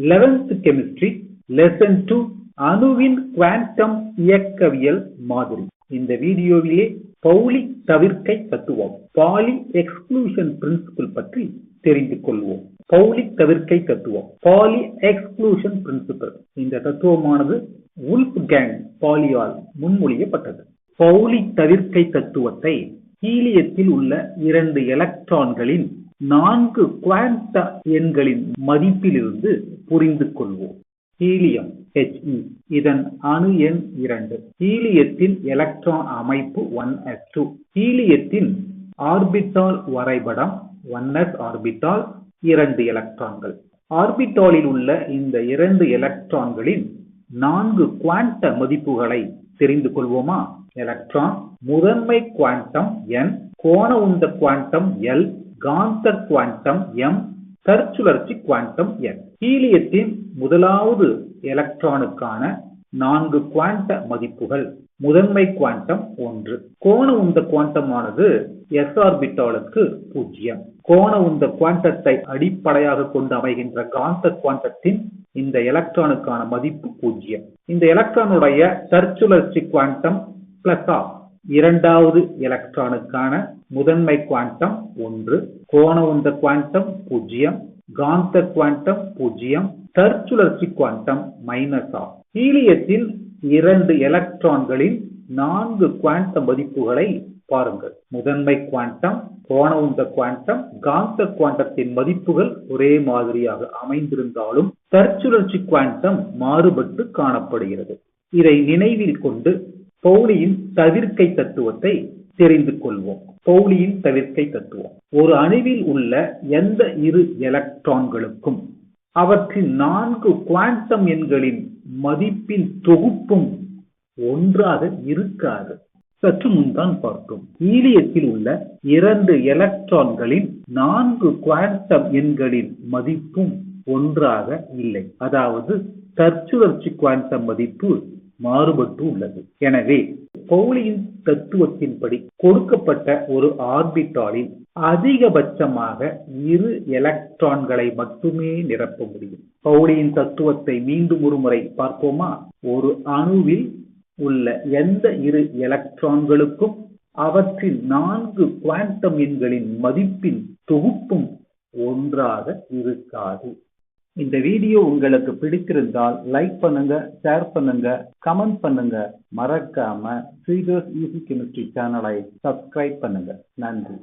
Eleventh chemistry lesson two அணுவின் quantum இயக்கவியல் மாதிரி. இந்த வீடியோவிலே பவுலி தவிர்க்கை தத்துவம் பாலி எக்ஸ்க்ளூஷன் பிரின்சிபிள் பற்றி தெரிந்து கொள்வோம். பவுலி தவிர்க்கை தத்துவம் பாலி எக்ஸ்க்ளூஷன் பிரின்சிபிள் இந்த தத்துவமானது உல்ப் கேங் பாலியால் முன்மொழியப்பட்டது. பவுலி தவிர்க்கை தத்துவத்தை ஹீலியத்தில் உள்ள இரண்டு எலக்ட்ரான்களின் நான்கு குவாண்ட எண்களின் மதிப்பிலிருந்து புரிந்து கொள்வோம். ஹீலியம் ஹெச்இ இதன் அணு எண் இரண்டு. ஹீலியத்தின் எலக்ட்ரான் அமைப்பு ஒன் எஸ் டூ ஹீலியத்தின் ஆர்பிட்டால் வரைபடம் ஒன் எஸ் ஆர்பிட்டால் இரண்டு எலக்ட்ரான்கள். ஆர்பிட்டாலில் உள்ள இந்த இரண்டு எலக்ட்ரான்களின் நான்கு குவாண்ட மதிப்புகளை தெரிந்து கொள்வோமா? எலக்ட்ரான் முதன்மை குவாண்டம் என் கோண உந்த குவாண்டம் எல் காந்த குவாண்டம் எம் தற்சுழற்சி குவாண்டம் என் ஹீலியத்தின் முதலாவது எலக்ட்ரானுக்கான நான்கு குவாண்ட மதிப்புகள். முதன்மை குவாண்டம் ஒன்று. கோண உந்த குவாண்டமானது எஸ் ஆர்பிட்டாலுக்கு பூஜ்ஜியம். கோண உந்த குவாண்டத்தை அடிப்படையாக கொண்டு அமைகின்ற காந்த குவாண்டத்தின் இந்த எலக்ட்ரானுக்கான மதிப்பு பூஜ்ஜியம். இந்த எலக்ட்ரானுடைய தற்சுழற்சி குவாண்டம் பிளஸ் ஆஃப் இரண்டாவது எலக்ட்ரானுக்கான முதன்மை குவாண்டம் ஒன்று கோண உந்த குவாண்டம் பூஜ்ஜியம் காந்த குவாண்டம் பூஜ்ஜியம் தற்சுழற்சி குவாண்டம் மைனஸ் ஆஃப் ஹீலியத்தில் இரண்டு எலக்ட்ரான்களின் நான்கு குவாண்டம் மதிப்புகளை பாருங்கள். முதன்மை குவாண்டம் கோண உந்த குவாண்டம் காந்த குவாண்டத்தின் மதிப்புகள் ஒரே மாதிரியாக அமைந்திருந்தாலும் தற்சுழற்சி குவாண்டம் மாறுபட்டு காணப்படுகிறது. இதை நினைவில் கொண்டு பௌலியின் தவிர்க்கை தத்துவத்தை தெரிந்து கொள்வோம். பௌலியின் தவிர்க்கை தத்துவம். ஒரு அணுவில் உள்ள எந்த இரு எலக்ட்ரான்களுக்கும் அவற்றின் நான்கு குவாண்டம் எண்களின் மதிப்பின் தொகுப்பும் ஒன்றாக இருக்காது. சற்று முன்தான் பார்த்தோம். ஈலியத்தில் உள்ள இரண்டு எலக்ட்ரான்களின் நான்கு குவாண்டம் எண்களின் மதிப்பும் ஒன்றாக இல்லை. அதாவது தற்சுழற்சி குவாண்டம் மதிப்பு மாறுபட்டு உள்ளது. எனவே பௌலியின் தத்துவத்தின்படி கொடுக்கப்பட்ட ஒரு ஆர்பிட்டாலில் அதிகபட்சமாக இரு எலக்ட்ரான்களை மட்டுமே நிரப்ப முடியும். பௌலியின் தத்துவத்தை மீண்டும் ஒரு முறை பார்ப்போமா? ஒரு அணுவில் உள்ள எந்த இரு எலக்ட்ரான்களுக்கும் அவற்றின் நான்கு குவாண்டம் எண்களின் மதிப்பின் தொகுப்பும் ஒன்றாக இருக்காது. இந்த வீடியோ உங்களுக்கு பிடித்திருந்தால் லைக் பண்ணுங்க ஷேர் பண்ணுங்க கமெண்ட் பண்ணுங்க. மறக்காம ஸ்ரீதர்ஸ் ஈஸி கெமிஸ்ட்ரி சேனலை சப்ஸ்கிரைப் பண்ணுங்க. நன்றி.